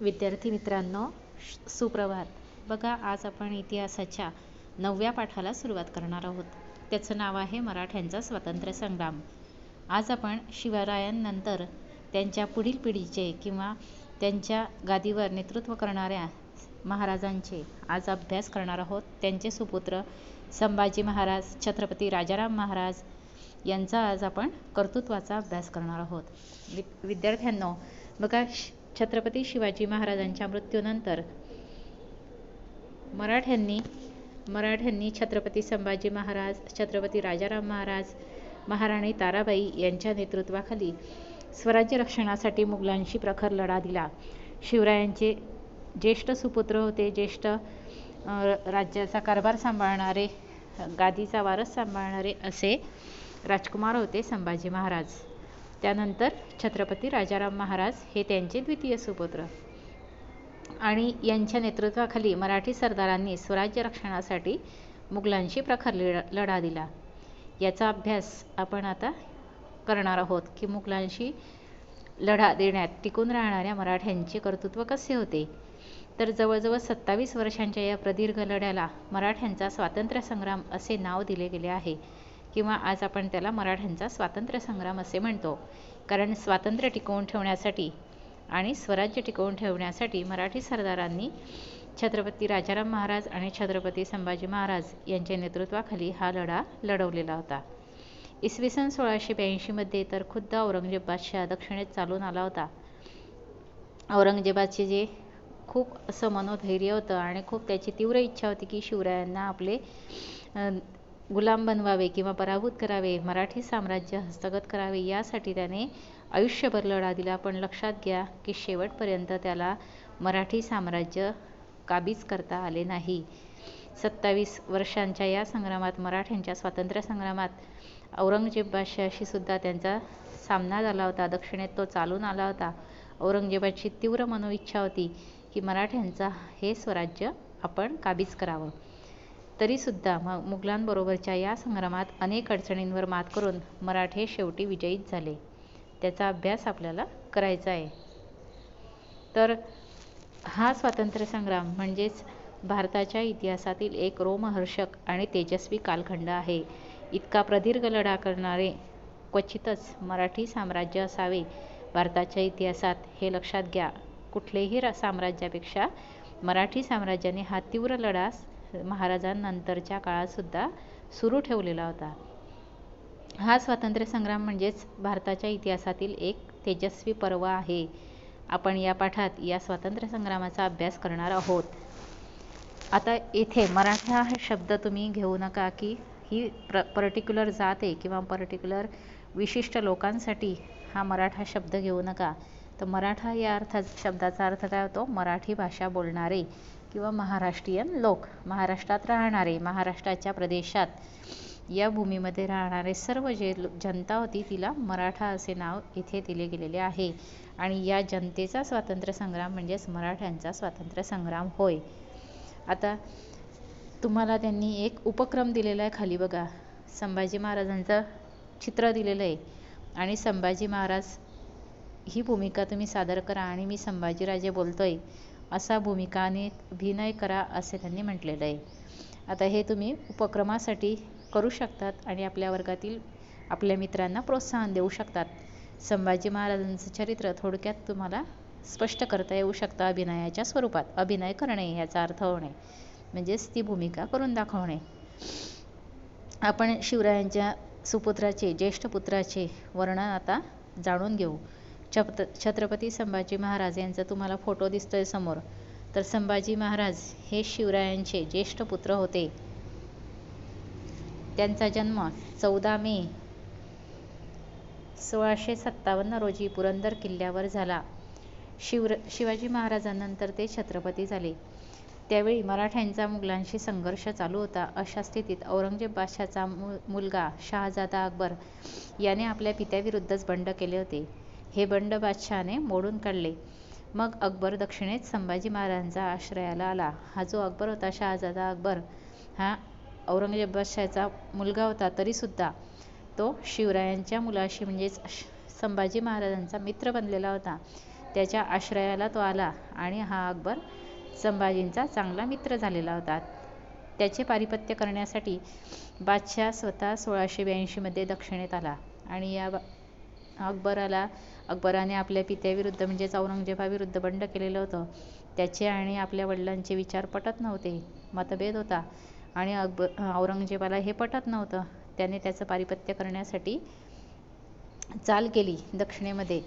विद्यार्थी मित्रांनो श- सुप्रभात. बघा आज आपण इतिहासाच्या नवव्या पाठाला सुरुवात करणार आहोत. त्याचं नाव आहे मराठ्यांचा स्वातंत्र्य संग्राम. आज आपण शिवरायांनंतर त्यांच्या पुढील पिढीचे किंवा त्यांच्या गादीवर नेतृत्व करणाऱ्या महाराजांचे आज अभ्यास करणार आहोत. त्यांचे सुपुत्र संभाजी महाराज छत्रपती राजाराम महाराज यांचा आज आपण कर्तृत्वाचा अभ्यास करणार आहोत. वि विद्यार्थ्यांनो बघा श- छत्रपती शिवाजी महाराजांच्या मृत्यूनंतर मराठ्यांनी मराठ्यांनी छत्रपती संभाजी महाराज छत्रपती राजाराम महाराज महाराणी ताराबाई यांच्या नेतृत्वाखाली स्वराज्य रक्षणासाठी मुघलांशी प्रखर लढा दिला. शिवरायांचे ज्येष्ठ सुपुत्र होते ज्येष्ठ राज्याचा कारभार सांभाळणारे गादीचा वारस सांभाळणारे असे राजकुमार होते संभाजी महाराज. त्यानंतर छत्रपती राजाराम महाराज हे त्यांचे द्वितीय सुपुत्र. आणि यांच्या नेतृत्वाखाली मराठी सरदारांनी स्वराज्य रक्षणासाठी मुघलांशी प्रखर लढा लढा दिला. याचा अभ्यास आपण आता करणार आहोत की मुघलांशी लढा देण्यात टिकून राहणाऱ्या मराठ्यांचे कर्तृत्व कसे होते? तर जवळजवळ सत्तावीस वर्षांच्या या प्रदीर्घ लढ्याला मराठ्यांचा स्वातंत्र्य संग्राम असे नाव दिले गेले आहे. किंवा आज आपण त्याला मराठ्यांचा स्वातंत्र्य संग्राम असे म्हणतो. कारण स्वातंत्र्य टिकवून ठेवण्यासाठी आणि स्वराज्य टिकवून ठेवण्यासाठी मराठी सरदारांनी छत्रपती राजाराम महाराज आणि छत्रपती संभाजी महाराज यांच्या नेतृत्वाखाली हा लढा लढवलेला होता. इसवी सन सोळाशे ब्याऐंशीमध्ये तर खुद्द औरंगजेब बादशाह दक्षिणेत चालून आला होता. औरंगजेबाचे जे खूप असं मनोधैर्य होतं आणि खूप त्याची तीव्र इच्छा होती की शिवरायांना आपले गुलाम बनवावे किंवा पराभूत करावे मराठी साम्राज्य हस्तगत करावे यासाठी त्याने आयुष्यभर लढा दिला. पण लक्षात घ्या की शेवटपर्यंत त्याला मराठी साम्राज्य काबीज करता आले नाही. सत्तावीस वर्षांच्या या संग्रामात मराठ्यांच्या स्वातंत्र्य संग्रामात औरंगजेब बादशाहाशी सुद्धा त्यांचा सामना झाला होता. दक्षिणेत तो चालून आला होता. औरंगजेबाची तीव्र मनोइच्छा होती की मराठ्यांचा हे स्वराज्य आपण काबीज करावं. तरीसुद्धा मग मुघलांबरोबरच्या या संग्रामात अनेक अडचणींवर मात करून मराठे शेवटी विजयीत झाले. त्याचा अभ्यास आपल्याला करायचा आहे. तर हा स्वातंत्र्य संग्राम म्हणजेच भारताच्या इतिहासातील एक रोमहर्षक आणि तेजस्वी कालखंड आहे. इतका प्रदीर्घ लढा करणारे क्वचितच मराठी साम्राज्य असावे. भारताच्या इतिहासात हे लक्षात घ्या. कुठलेही रा साम्राज्यापेक्षा मराठी साम्राज्याने हा तीव्र लढा महाराजांनंतरच्या काळातसुद्धा सुरू ठेवलेला होता. हा स्वातंत्र्य संग्राम म्हणजेच भारताच्या इतिहासातील एक तेजस्वी पर्व आहे. आपण या पाठात या स्वातंत्र्य संग्रामाचा अभ्यास करणार आहोत. आता येथे मराठा हा शब्द तुम्ही घेऊ नका की ही प्र पर्टिक्युलर जात आहे किंवा पर्टिक्युलर विशिष्ट लोकांसाठी हा मराठा शब्द घेऊ नका. तर मराठा या अर्था शब्दाचा अर्थ काय होतो? मराठी भाषा बोलणारे. किंवा महाराष्ट्रीयन लोक महाराष्ट्रात राहणारे महाराष्ट्राच्या प्रदेशात या भूमीमध्ये राहणारे सर्व जे जनता होती तिला मराठा असे नाव इथे दिले गेलेले आहे. आणि या जनतेचा स्वातंत्र्य संग्राम म्हणजेच मराठ्यांचा स्वातंत्र्य संग्राम होय. आता तुम्हाला त्यांनी एक उपक्रम दिलेला आहे खाली बघा. संभाजी महाराजांचं चित्र दिलेलं आहे. आणि संभाजी महाराज ही भूमिका तुम्ही सादर करा आणि मी संभाजीराजे बोलतोय. असा भूमिकाने अभिनय करा असे त्यांनी म्हटलेलं आहे. आता हे तुम्ही उपक्रमासाठी करू शकतात आणि आपल्या वर्गातील आपल्या मित्रांना प्रोत्साहन देऊ शकतात. संभाजी महाराजांचं चरित्र थोडक्यात तुम्हाला स्पष्ट करता येऊ शकतं अभिनयाच्या स्वरूपात. अभिनय करणे याचा अर्थ होणे म्हणजेच ती भूमिका करून दाखवणे. आपण शिवरायांच्या सुपुत्राचे ज्येष्ठ पुत्राचे वर्णन आता जाणून घेऊ. छप छत्रपती संभाजी महाराज यांचा तुम्हाला फोटो दिसतोय समोर. तर संभाजी महाराज हे शिवरायांचे ज्येष्ठ पुत्र होते. त्यांचा जन्म चौदा मे सोळाशे सत्तावन्न रोजी पुरंदर किल्ल्यावर झाला. शिवर शिवाजी महाराजांनंतर ते छत्रपती झाले. त्यावेळी मराठ्यांचा मुघलांशी संघर्ष चालू होता. अशा स्थितीत औरंगजेब बादशाचा मु मुलगा शहाजादा अकबर याने आपल्या पित्याविरुद्धच बंड केले होते. हे बंड बादशहाने मोडून काढले. मग अकबर दक्षिणेत संभाजी महाराजांचा आश्रयाला आला. हा जो अकबर होता शहाजादा अकबर हा औरंगजेब बादशाचा मुलगा होता तरीसुद्धा तो शिवरायांच्या मुलाशी म्हणजेच संभाजी महाराजांचा मित्र बनलेला होता. त्याच्या आश्रयाला तो आला आणि हा अकबर संभाजींचा चांगला मित्र झालेला होता. त्याचे पारिपत्य करण्यासाठी बादशाह स्वतः सोळाशे ब्याऐंशीमध्ये दक्षिणेत आला आणि या अकबराला अकबराने आपल्या पित्याविरुद्ध म्हणजेच औरंगजेबाविरुद्ध बंड केलेलं होतं. त्याचे आणि आपल्या वडिलांचे विचार पटत नव्हते. मतभेद होता. आणि अकबर औरंगजेबाला हे पटत नव्हतं. त्याने त्याचं पारिपत्य करण्यासाठी चाल केली दक्षिणेमध्ये.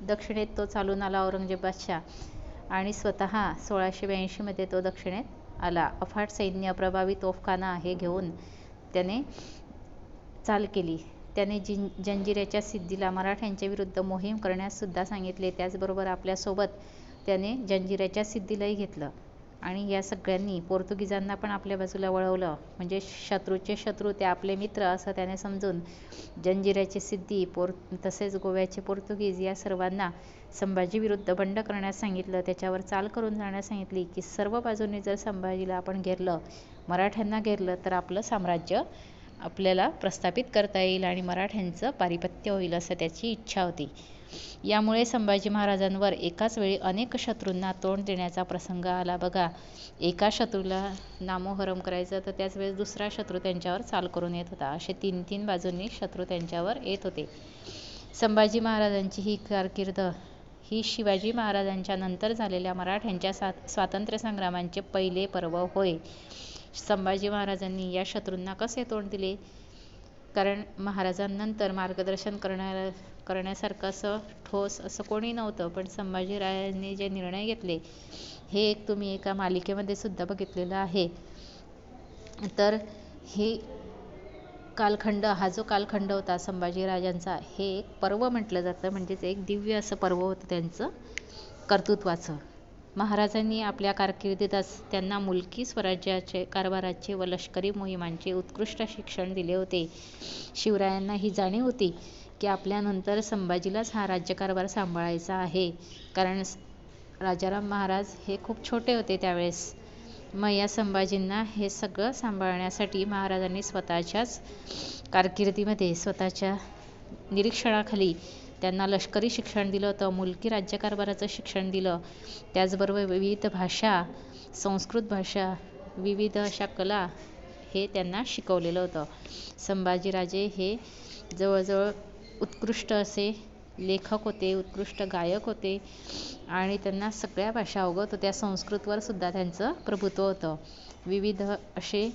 दक्षिणेत तो चालून आला औरंगजेब बादशाह. आणि स्वतः सोळाशे ब्याऐंशीमध्ये तो दक्षिणेत आला. अफाट सैन्य प्रभावी तोफखाना हे घेऊन त्याने चाल केली. त्याने जिं जंजिऱ्याच्या सिद्धीला मराठ्यांच्या विरुद्ध मोहीम करण्याससुद्धा सांगितले. त्याचबरोबर आपल्यासोबत त्याने जंजिऱ्याच्या सिद्धीलाही घेतलं. आणि या सगळ्यांनी पोर्तुगीजांना पण आपल्या बाजूला वळवलं. म्हणजे शत्रूचे शत्रू ते आपले मित्र असं त्याने समजून जंजिऱ्याची सिद्धी पोर तसेच गोव्याचे पोर्तुगीज या सर्वांना संभाजीविरुद्ध बंड करण्यास सांगितलं. त्याच्यावर चाल करून जाण्यास सांगितली की सर्व बाजूंनी जर संभाजीला आपण घेरलं मराठ्यांना घेरलं तर आपलं साम्राज्य आपल्याला प्रस्थापित करता येईल आणि मराठ्यांचं पारिपत्य होईल असं त्याची इच्छा होती. यामुळे संभाजी महाराजांवर एकाच वेळी अनेक शत्रूंना तोंड देण्याचा प्रसंग आला. बघा एका शत्रूला नामोहरम करायचं तर त्याच वेळेस दुसरा शत्रू त्यांच्यावर चाल करून येत होता. असे तीन तीन बाजूंनी शत्रू त्यांच्यावर येत होते. संभाजी महाराजांची ही कारकीर्द ही शिवाजी महाराजांच्या नंतर झालेल्या मराठ्यांच्या स्वातंत्र्य संग्रामांचे पहिले पर्व होय. संभाजी महाराजांनी या शत्रूंना कसे तोंड दिले? कारण महाराजांनंतर मार्गदर्शन करणार करण्यासारखं असं ठोस असं कोणी नव्हतं. पण संभाजीरायांनी जे निर्णय घेतले हे एक तुम्ही एका मालिकेमध्ये सुद्धा बघितलेलं आहे. तर हे कालखंड हा जो कालखंड होता संभाजीराजांचा हे एक पर्व म्हटलं जातं. म्हणजेच एक दिव्य असं पर्व होतं त्यांचं कर्तृत्वाचं. महाराजांनी आपल्या कारकिर्दीतच त्यांना मुलकी स्वराज्याचे कारभाराचे व लष्करी मोहिमांचे उत्कृष्ट शिक्षण दिले होते. शिवरायांना ही जाणीव होती की आपल्यानंतर संभाजीलाच हा राज्यकारभार सांभाळायचा आहे. कारण राजाराम महाराज हे खूप छोटे होते त्यावेळेस. मग या संभाजींना हे सगळं सांभाळण्यासाठी महाराजांनी स्वतःच्याच कारकिर्दीमध्ये स्वतःच्या निरीक्षणाखाली त्यांना लष्करी शिक्षण दिलं होतं मुलकी राज्यकारभाराचं शिक्षण दिलं. त्याचबरोबर विविध भाषा संस्कृत भाषा विविध अशा कला हे त्यांना शिकवलेलं होतं. संभाजीराजे हे जवळजवळ उत्कृष्ट असे लेखक होते उत्कृष्ट गायक होते आणि त्यांना सगळ्या भाषा अवगत होत्या. संस्कृतवर सुद्धा त्यांचं प्रभुत्व होतं. विविध असे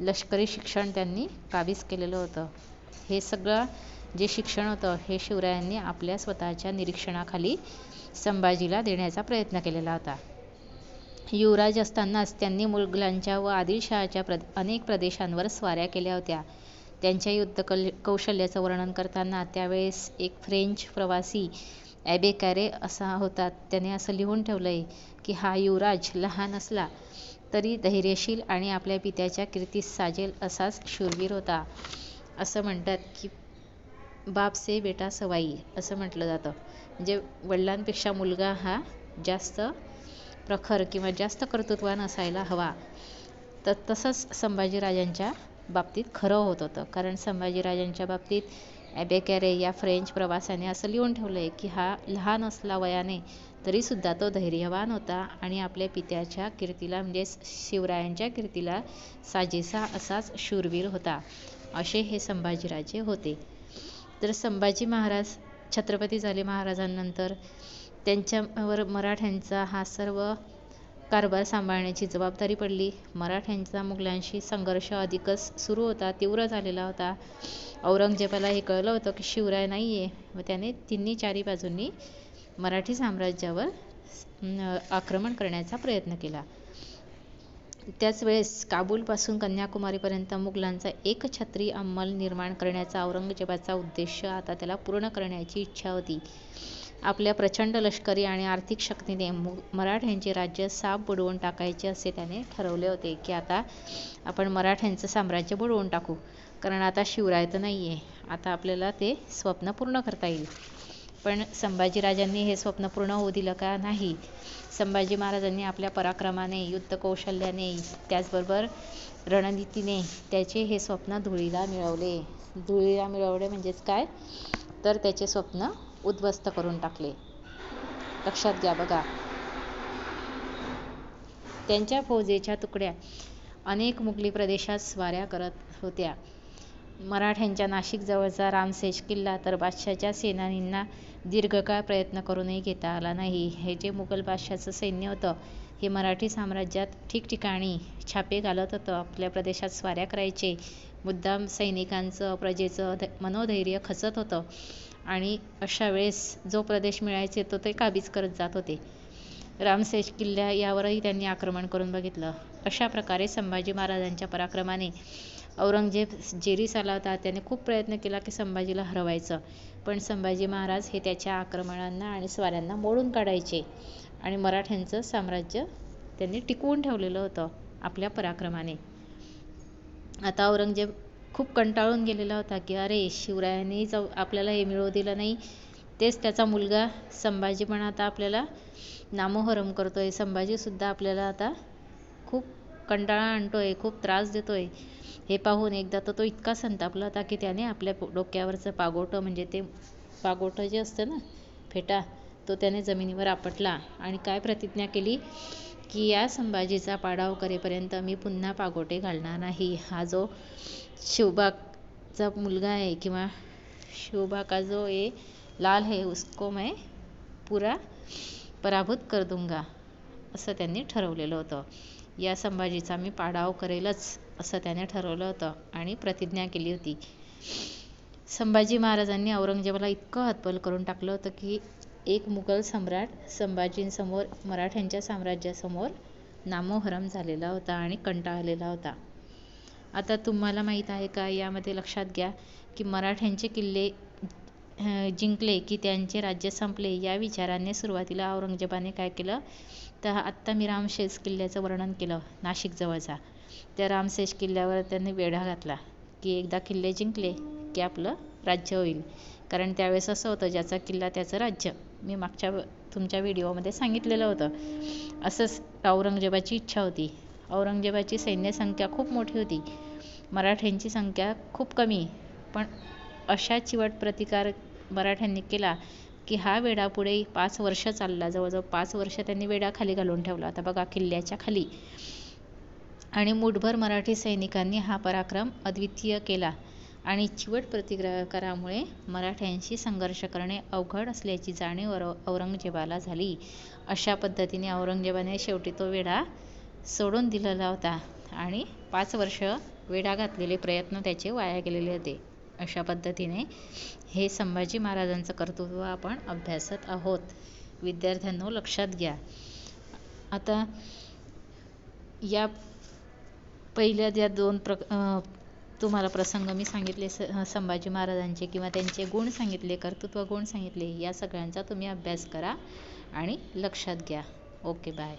लष्करी शिक्षण त्यांनी काबीज केलेलं होतं. हे सगळं जे शिक्षण होतं हे शिवरायांनी आपल्या स्वतःच्या निरीक्षणाखाली संभाजीला देण्याचा प्रयत्न केलेला होता. युवराज असतानाच त्यांनी मुघलांच्या व आदिलशहाच्या प्र अनेक प्रदेशांवर स्वाऱ्या केल्या होत्या. त्यांच्या युद्ध कल कौशल्याचं वर्णन करताना त्यावेळेस एक फ्रेंच प्रवासी ॲबे कॅरे असा होता. त्याने असं लिहून ठेवलं आहे की हा युवराज लहान असला तरी धैर्यशील आणि आपल्या पित्याच्या कीर्तीस साजेल असाच शूरवीर होता. असं म्हणतात की बाप से बेटा सवाई असं म्हटलं जातं. म्हणजे वडिलांपेक्षा मुलगा हा जास्त प्रखर किंवा जास्त कर्तृत्वान असायला हवा. तर तसंच संभाजीराजांच्या बाबतीत खरं होत होतं. कारण संभाजीराजांच्या बाबतीत ॲबेकॅरे या फ्रेंच प्रवासाने असं लिहून ठेवलं आहे की हा लहान असला वयाने तरीसुद्धा तो धैर्यवान होता आणि आपल्या पित्याच्या कीर्तीला म्हणजे शिवरायांच्या कीर्तीला साजेसा असाच शूरवीर होता. असे हे संभाजीराजे होते. तर संभाजी महाराज छत्रपती झाले महाराजांनंतर त्यांच्यावर मराठ्यांचा हा सर्व कारभार सांभाळण्याची जबाबदारी पडली. मराठ्यांचा मुघलांशी संघर्ष अधिकच सुरू होता तीव्र झालेला होता. औरंगजेबाला हे कळलं होतं की शिवराय नाही आहे व त्याने तिन्ही चारी बाजूंनी मराठी साम्राज्यावर आक्रमण करण्याचा प्रयत्न केला. त्याच वेळेस काबूलपासून कन्याकुमारीपर्यंत मुघलांचा एकछत्री अंमल निर्माण करण्याचा औरंगजेबाचा उद्देश आता त्याला पूर्ण करण्याची इच्छा होती. आपल्या प्रचंड लष्करी आणि आर्थिक शक्तीने मु मराठ्यांचे राज्य साप बुडवून टाकायचे असे त्याने ठरवले होते की आता आपण मराठ्यांचं साम्राज्य बुडवून टाकू. कारण आता शिवराय तर नाही आहे आता आपल्याला ते स्वप्न पूर्ण करता येईल. पण संभाजीराजांनी हे स्वप्न पूर्ण होऊ दिलं का नाही? संभाजी महाराजांनी आपल्या पराक्रमाने युद्ध कौशल्याने त्याचबरोबर रणनीतीने त्याचे हे स्वप्न धुळीला मिळवले. धुळीला मिळवले म्हणजेच काय? तर त्याचे स्वप्न उद्ध्वस्त करून टाकले. लक्षात घ्या बघा. त्यांच्या फौजेच्या तुकड्या अनेक मुघली प्रदेशात स्वाऱ्या करत होत्या. मराठ्यांच्या नाशिकजवळचा रामसेज किल्ला तर बादशाहच्या सेनानींना दीर्घकाळ प्रयत्न करूनही घेता आला नाही. हे जे मुघल बादशहाचं सैन्य होतं हे मराठी साम्राज्यात ठिकठिकाणी छापे घालत होतं. आपल्या प्रदेशात स्वाऱ्या करायचे. मुद्दाम सैनिकांचं, प्रजेचं मनोधैर्य खचत होतं आणि अशा वेळेस जो प्रदेश मिळायचे तो ते काबीज करत जात होते. रामसेज किल्ल्या यावरही त्यांनी आक्रमण करून बघितलं. अशा प्रकारे संभाजी महाराजांच्या पराक्रमाने औरंगजेब जेरीस आला होता. त्याने खूप प्रयत्न केला की संभाजीला हरवायचं. पण संभाजी महाराज हे त्याच्या आक्रमणांना आणि स्वाऱ्यांना मोडून काढायचे आणि मराठ्यांचं साम्राज्य त्यांनी टिकवून ठेवलेलं होतं आपल्या पराक्रमाने. आता औरंगजेब खूप कंटाळून गेलेला होता की अरे शिवरायांनी आपल्याला हे मिळवू दिलं नाही. तेच त्याचा मुलगा संभाजी पण आता आपल्याला नामोहरम करतोय. संभाजीसुद्धा आपल्याला आता कंटाळा आणतो आहे खूप त्रास देतो आहे हे पाहून एकदा तर तो इतका संतापला होता की त्याने आपल्या डोक्यावरचं पागोटं म्हणजे ते पागोटं जे असतं ना फेटा तो त्याने जमिनीवर आपटला आणि काय प्रतिज्ञा केली की या संभाजीचा पाडाव करेपर्यंत मी पुन्हा पागोटे घालणार नाही. हा जो शिवबागचा मुलगा आहे किंवा शिवबा का जो ये लाल है उसको मैं पुरा पराभूत कर दूंगा असं त्यांनी ठरवलेलं होतं. या संभाजीचा मी पाडाव करेलच असं त्याने ठरवलं होतं आणि प्रतिज्ञा केली होती. संभाजी महाराजांनी औरंगजेबाला इतकं हतबल करून टाकलं होतं की एक मुघल सम्राट संभाजींसमोर मराठ्यांच्या साम्राज्यासमोर नामोहरम झालेला होता आणि कंटाळलेला होता. आता तुम्हाला माहीत आहे का यामध्ये लक्षात घ्या की मराठ्यांचे किल्ले जिंकले की त्यांचे राज्य संपले या विचाराने सुरुवातीला औरंगजेबाने काय केलं तर आत्ता मी रामशेज किल्ल्याचं वर्णन केलं नाशिकजवळचा. त्या रामशेष किल्ल्यावर त्यांनी वेढा घातला की एकदा किल्ले जिंकले की आपलं राज्य होईल. कारण त्यावेळेस असं होतं ज्याचा किल्ला त्याचं राज्य. मी मागच्या तुमच्या व्हिडिओमध्ये सांगितलेलं होतं. असंच औरंगजेबाची इच्छा होती. औरंगजेबाची सैन्यसंख्या खूप मोठी होती. मराठ्यांची संख्या खूप कमी. पण अशा चिवट प्रतिकार मराठ्यांनी केला की हा वेढा पुढे पाच वर्ष चालला. जवळजवळ पाच वर्ष त्यांनी वेढा खाली घालून ठेवला होता बघा किल्ल्याच्या खाली. आणि मुठभर मराठी सैनिकांनी हा पराक्रम अद्वितीय केला आणि चिवट प्रतिकारामुळे मराठ्यांशी संघर्ष करणे अवघड असल्याची जाणीव औरंगजेबाला झाली. अशा पद्धतीने औरंगजेबाने शेवटी तो वेढा सोडून दिलेला होता आणि पाच वर्ष वेढा घातलेले प्रयत्न त्याचे वाया गेलेले होते. अशा पद्धतीने हे संभाजी महाराजांचं कर्तृत्व आपण अभ्यासत आहोत. विद्यार्थ्यांनो लक्षात घ्या. आता या पहिल्या ज्या दोन तुम्हाला प्रसंग मी सांगितले संभाजी महाराजांचे किंवा त्यांचे गुण सांगितले, कर्तृत्व गुण सांगितले या सगळ्यांचा तुम्ही अभ्यास करा आणि लक्षात घ्या. Okay bye.